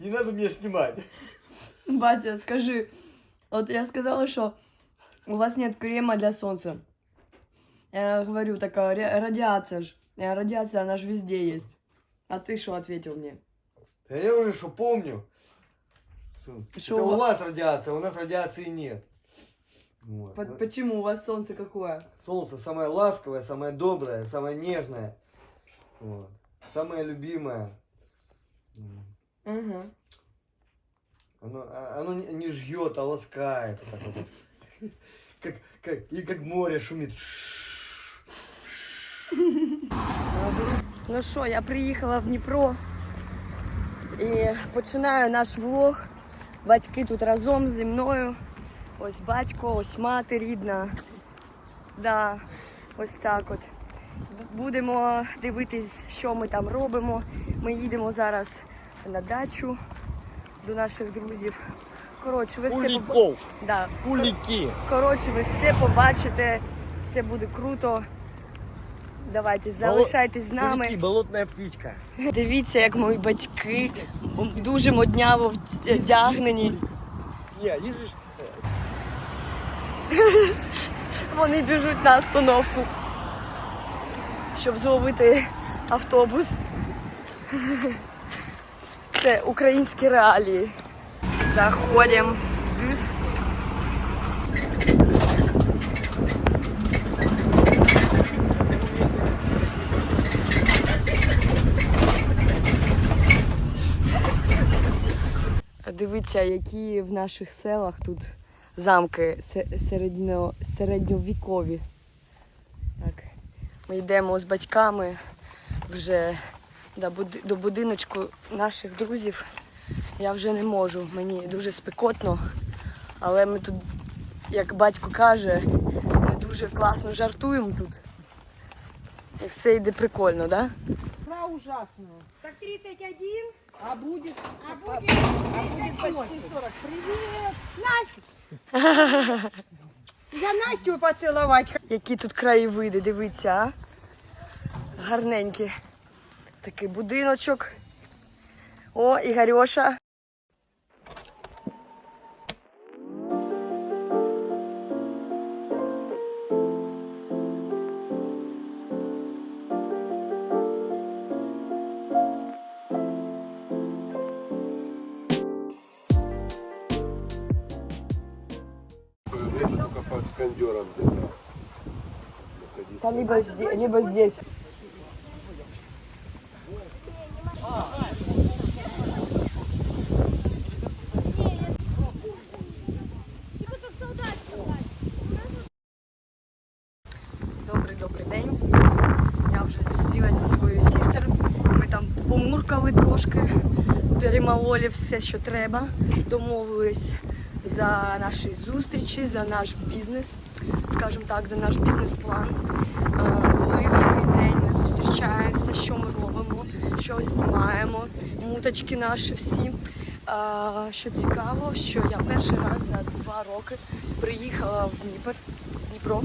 меня снимать. Батя, скажи, вот я сказала, что у вас нет крема для солнца. Я говорю, такая ра- радиация ж. Э, Радиация, она же везде есть. А ты что ответил мне? Да я уже что помню. Шо Это у у ва- вас радиация, у нас радиации нет. Вот. По- Почему у вас солнце какое? Солнце самое ласковое, самое доброе, самое нежное. Вот. Самое любимое. Угу. Оно, оно не, жгет, а ласкает. так вот. Как, как, и как море шумит. Ну що, я приїхала в Дніпро і починаю наш влог. Батьки тут разом зі мною. Ось батько, ось мати рідна. Да, ось так от. Будемо дивитись, що ми там робимо. Ми їдемо зараз на дачу до наших друзів. Коротше, ви все поба- да. кулики. Коротше, ви все побачите, все буде круто. Давайте, залишайтесь з нами. Кулики, болотная птичка. Дивіться, як мої батьки дуже модняво вдягнені. Вони біжуть на остановку, щоб зловити автобус. Це українські реалії. Заходимо в бюс. Дивіться, які в наших селах тут замки се- середньо, середньовікові. Так. Ми йдемо з батьками вже до, буди- до будиночку наших друзів. Я вже не можу, мені дуже спекотно, але ми тут, як батько каже, ми дуже класно жартуємо тут. І все йде прикольно, так? Да? Про ужасную. Так 31, а будет, а будет, а будет почти 40. Привет, Настя. Я Настю поцеловать. Які тут краєвиди, дивіться, а? Гарненькі. Такий будиночок. О, Ігорьоша. Под скандером где-то. Либо здесь. Помуркали трошки, перемололи все, що треба. Домовились за наші зустрічі, за наш бізнес, скажімо так, за наш бізнес-план. Е, Коли в день ми зустрічаємося, що ми робимо, що знімаємо, муточки наші всі. Е, Що цікаво, що я перший раз за два роки приїхала в Дніпр. Дніпро.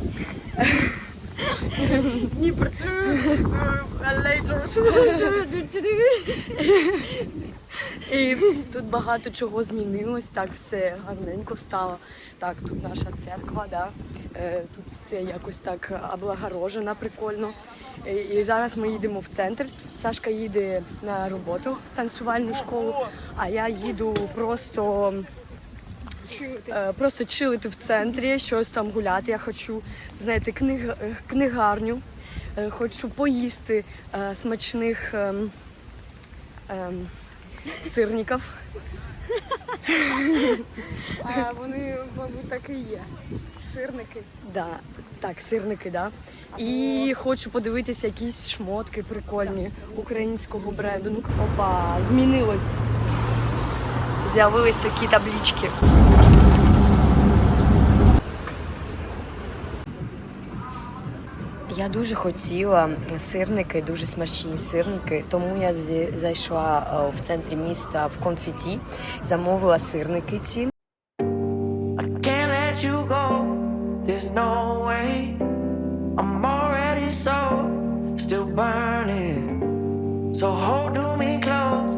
Дніпр. І тут багато чого змінилось, так все гарненько стало. Так, тут наша церква, да. е, тут все якось так облагорожено, прикольно. І, і зараз ми їдемо в центр. Сашка їде на роботу танцювальну школу, а я їду просто. Е, Просто чилити в центрі, щось там гуляти. Я хочу знаєте, книг, е, книгарню, Е, хочу поїсти смачних ем, ем, сирників. А вони, мабуть, так і є. Сирники. Да, так, сирники, да. І хочу подивитися якісь шмотки прикольні українського бренду. Ну, опа, змінилось. З'явились такі таблички. Я дуже хотіла сирники, дуже смачні сирники, тому я зайшла е, в центрі міста в конфеті, замовила сирники ці. So still burning. So hold me close.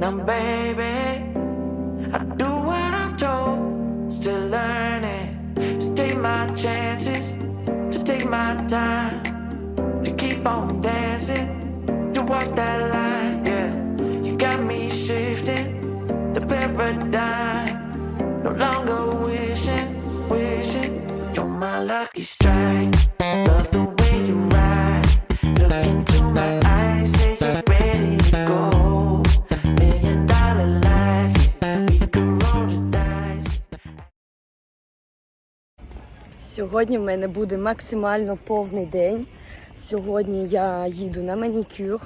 Now, baby, time, to keep on dancing, to walk that Сьогодні в мене буде максимально повний день. Сьогодні я їду на манікюр.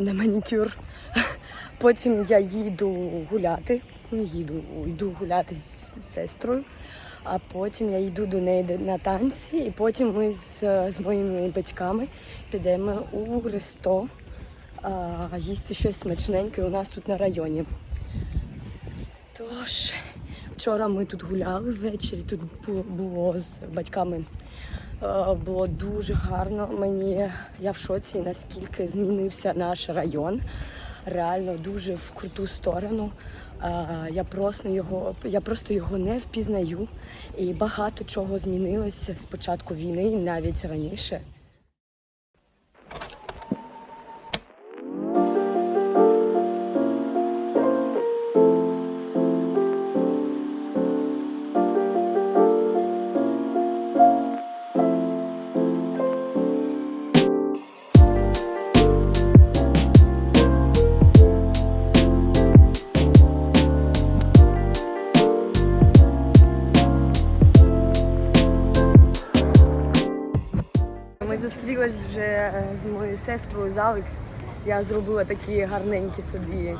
На манікюр. Потім я їду гуляти. Ну, їду, йду гуляти з сестрою. А потім я йду до неї на танці, і потім ми з, з моїми батьками підемо у ресто а, їсти щось смачненьке у нас тут на районі. Тож, вчора ми тут гуляли ввечері, тут було з батьками. Е, Було дуже гарно. Мені я в шоці, наскільки змінився наш район. Реально дуже в круту сторону. Е, Я просто його, я просто його не впізнаю. І багато чого змінилося з початку війни, навіть раніше. Ми зустрілись вже е, з моєю сестрою з Алекс. Я зробила такі гарненькі собі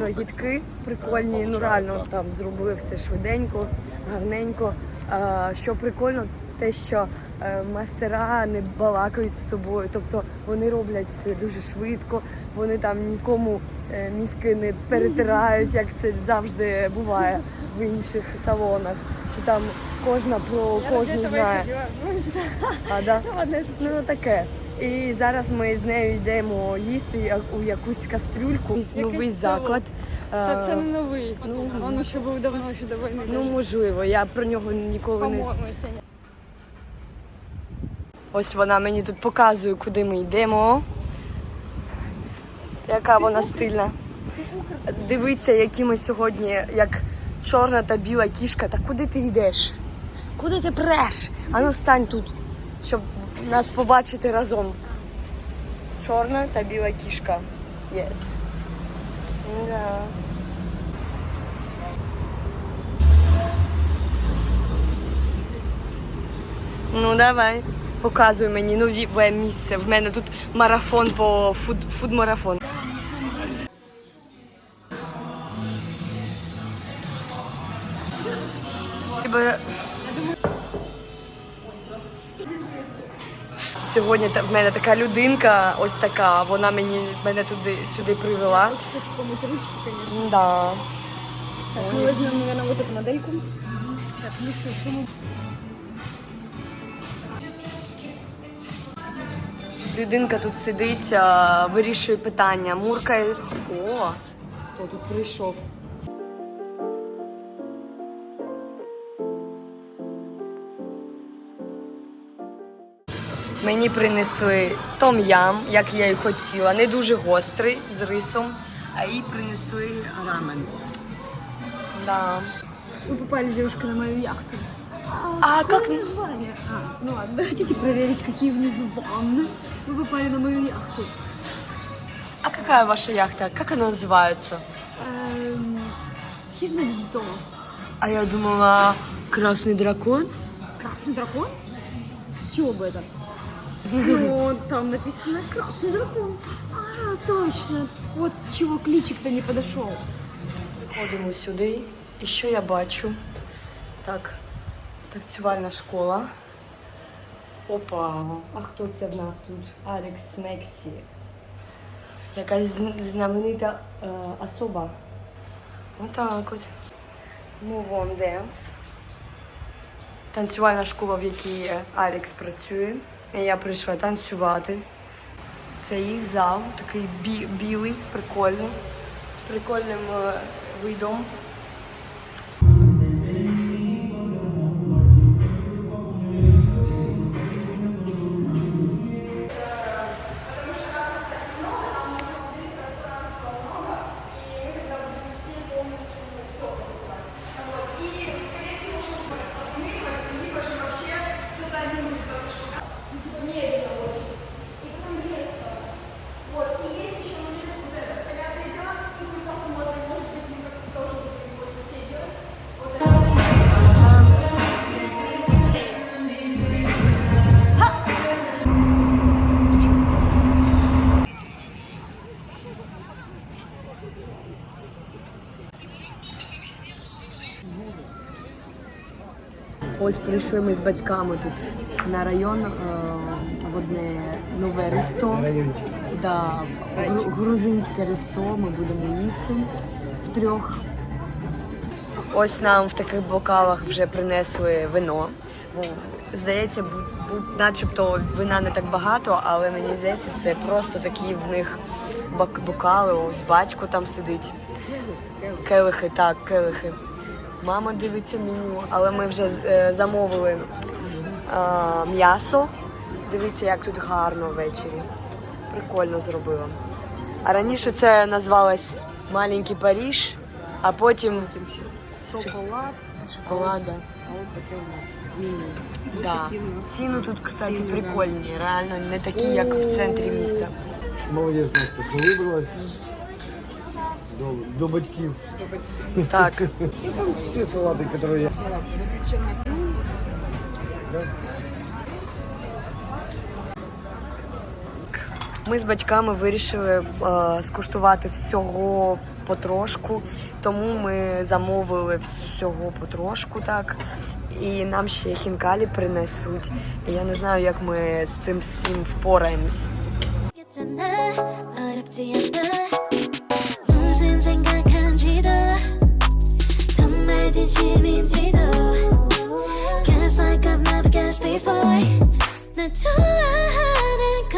ногітки, прикольні. Ну реально там зробили все швиденько, гарненько. Що прикольно, те, що е, мастера не балакають з тобою, тобто вони роблять все дуже швидко, вони там нікому е, мізки не перетирають, як це завжди буває в інших салонах. Чи там кожна про кожну знає. А, да? Ну таке. І зараз ми з нею йдемо їсти у якусь кастрюльку. Якийсь новий заклад. Та це Е, не новий. ну, Він ще був давно, ще до війни. Ну, можливо, я про нього ніколи не. Ось вона мені тут показує, куди ми йдемо. Яка вона стильна. Дивіться, які ми сьогодні, як чорна та біла кішка. Та куди ти йдеш? Куди ти преш? Ану стань тут, щоб нас побачити разом. Чорна та біла кішка. Yes. Да. Ну давай. Показуй мені нове місце. В мене тут марафон по фуд, фуд-марафон. Сьогодні в мене така людинка, ось така, вона мені мене туди сюди привела. Помити ручки, звісно. Да. Ми візьмемо, мабуть, вот эту модельку. Так, ну що, що ми Людинка тут сидить, вирішує питання, муркає. О, хто тут прийшов? Мені принесли том-ям, як я і хотіла. Не дуже гострий з рисом, а їй принесли рамен. Да. Вы попали, девушка, на мою яхту. А як Название. А, ну ладно, хотите проверить, какие внизу ванны? Вы попали на мою яхту. А какая ваша яхта? Как она называется? Эм, Хижина Дидитова. А я думала, красный дракон. Красный дракон? С чего бы это? Ну, там написано красный дракон. А, точно. Вот чего кличик-то не подошел. Ходимо сюди. І що я бачу? Так, танцювальна школа. Опа, а хто це в нас тут? Алекс Мексі. Якась знаменита е, особа. Отак от. Move on dance. Танцювальна школа, в якій Алекс працює. Я прийшла танцювати. Це їх зал, такий бі- білий, прикольний, з прикольним е, видом. Прийшли ми з батьками тут на район е, в одне нове ресто. Да, грузинське ресто. Ми будемо їсти втрьох. Ось нам в таких бокалах вже принесли вино. Здається, начебто вина не так багато, але мені здається, це просто такі в них бокали. Ось батько там сидить. Келихи, так, келихи. Мама дивиться меню, але ми вже е, замовили е, м'ясо. Дивіться, як тут гарно ввечері. Прикольно зробила. А раніше це назвалось Маленький Паріж, а потім Шоколад, шоколада. а таке у нас меню. Да. Ціни тут, кстати, прикольні, реально не такі, як в центрі міста. Молодець, Настя, що вибралась до, до батьків. Так, Ну, там всі салати, які я... Салат запечена. Ми з батьками вирішили е, скуштувати всього потрошку, тому ми замовили всього потрошку, так. І нам ще хінкалі принесуть. І я не знаю, як ми з цим всім впораємось. Guess like I've never guessed before. 좋아하는